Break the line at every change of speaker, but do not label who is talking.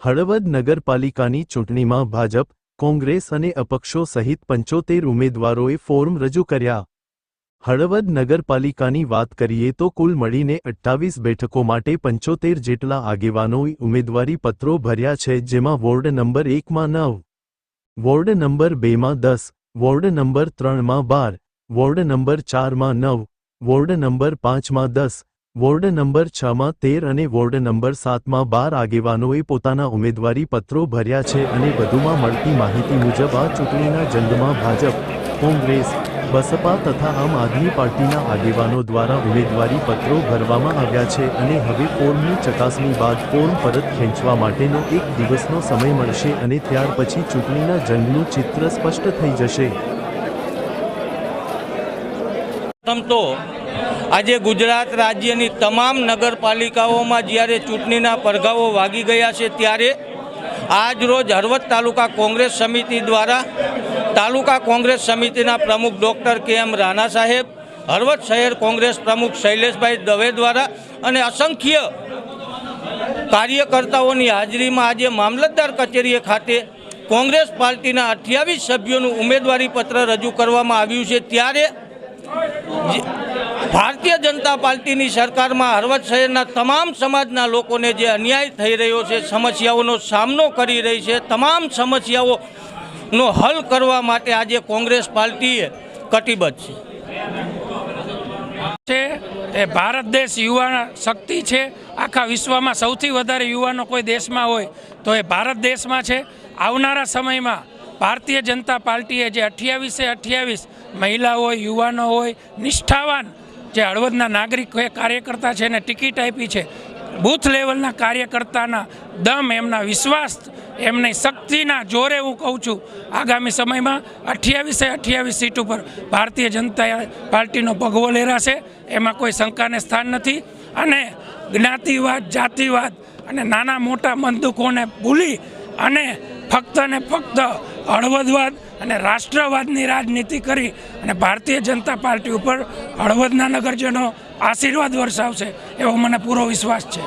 હળવદ નગરપાલિકાની ચૂંટણીમાં ભાજપ, કોંગ્રેસ અને અપક્ષો સહિત પંચોતેર ઉમેદવારોએ ફોર્મ રજૂ કર્યા. હળવદ નગરપાલિકાની વાત કરીએ તો કુલ મળીને અઠ્ઠાવીસ બેઠકો માટે પંચોતેર જેટલા આગેવાનોએ ઉમેદવારી પત્રો ભર્યા છે, જેમાં વોર્ડ નંબર એકમાં નવ, વોર્ડ નંબર બેમાં દસ, વોર્ડ નંબર ત્રણમાં બાર, વોર્ડ નંબર ચારમાં નવ, વોર્ડ નંબર પાંચમાં દસ વોર્ડ નંબર છમાં તેર અને વોર્ડ નંબર સાતમાં બાર આગેવાનોએ પોતાના ઉમેદવારી પત્રો ભર્યા છે અને વધુમાં મળતી માહિતી મુજબ આ ચૂંટણીના જંગમાં ભાજપ, કોંગ્રેસ, બસપા તથા આમ આદમી પાર્ટીના આગેવાનો દ્વારા ઉમેદવારી પત્રો ભરવામાં આવ્યા છે અને હવે ફોર્મની ચકાસણી બાદ ફોર્મ પરત ખેંચવા માટેનો એક દિવસનો સમય મળશે અને ત્યાર પછી ચૂંટણીના જંગનું ચિત્ર સ્પષ્ટ થઈ જશે.
આજે ગુજરાત રાજ્યની તમામ નગરપાલિકાઓમાં જ્યારે ચૂંટણીના પડઘાઓ વાગી ગયા છે ત્યારે આજ રોજ હળવદ તાલુકા કોંગ્રેસ સમિતિ દ્વારા તાલુકા કોંગ્રેસ સમિતિના પ્રમુખ ડૉક્ટર કે એમ રાણા સાહેબ, હળવદ શહેર કોંગ્રેસ પ્રમુખ શૈલેષભાઈ દવે દ્વારા અને અસંખ્ય કાર્યકર્તાઓની હાજરીમાં આજે મામલતદાર કચેરીએ ખાતે કોંગ્રેસ પાર્ટીના અઠ્યાવીસ સભ્યોનું ઉમેદવારી પત્ર રજૂ કરવામાં આવ્યું છે. ત્યારે ભારતીય જનતા પાર્ટીની સરકારમાં હળવદ શહેરના તમામ સમાજના લોકોને જે અન્યાય થઈ રહ્યો છે, સમસ્યાઓનો સામનો કરી રહી છે, તમામ સમસ્યાઓનો હલ કરવા માટે આજે કોંગ્રેસ પાર્ટીએ કટિબદ્ધ છે.
એ ભારત દેશ યુવા શક્તિ છે, આખા વિશ્વમાં સૌથી વધારે યુવાનો કોઈ દેશમાં હોય તો એ ભારત દેશમાં છે. આવનારા સમયમાં ભારતીય જનતા પાર્ટીએ જે અઠ્યાવીસે અઠ્યાવીસ મહિલા હોય, યુવાનો હોય, નિષ્ઠાવાન જે હળવદના નાગરિક કાર્યકર્તા છે એને ટિકિટ આપી છે, બૂથ લેવલના કાર્યકર્તાના દમ એમના વિશ્વાસ, એમની શક્તિના જોરે હું કહું છું, આગામી સમયમાં અઠ્યાવીસે અઠ્યાવીસ સીટ ઉપર ભારતીય જનતા પાર્ટીનો ભગવો લહેરાશે એમાં કોઈ શંકાને સ્થાન નથી. અને જ્ઞાતિવાદ, જાતિવાદ અને નાના મોટા બંદૂકોને ભૂલી અને ફક્ત ને ફક્ત હળવદવાદ અને રાષ્ટ્રવાદની રાજનીતિ કરી અને ભારતીય જનતા પાર્ટી ઉપર હળવદના નગરજનો આશીર્વાદ વરસાવશે એવો મને પૂરો વિશ્વાસ છે.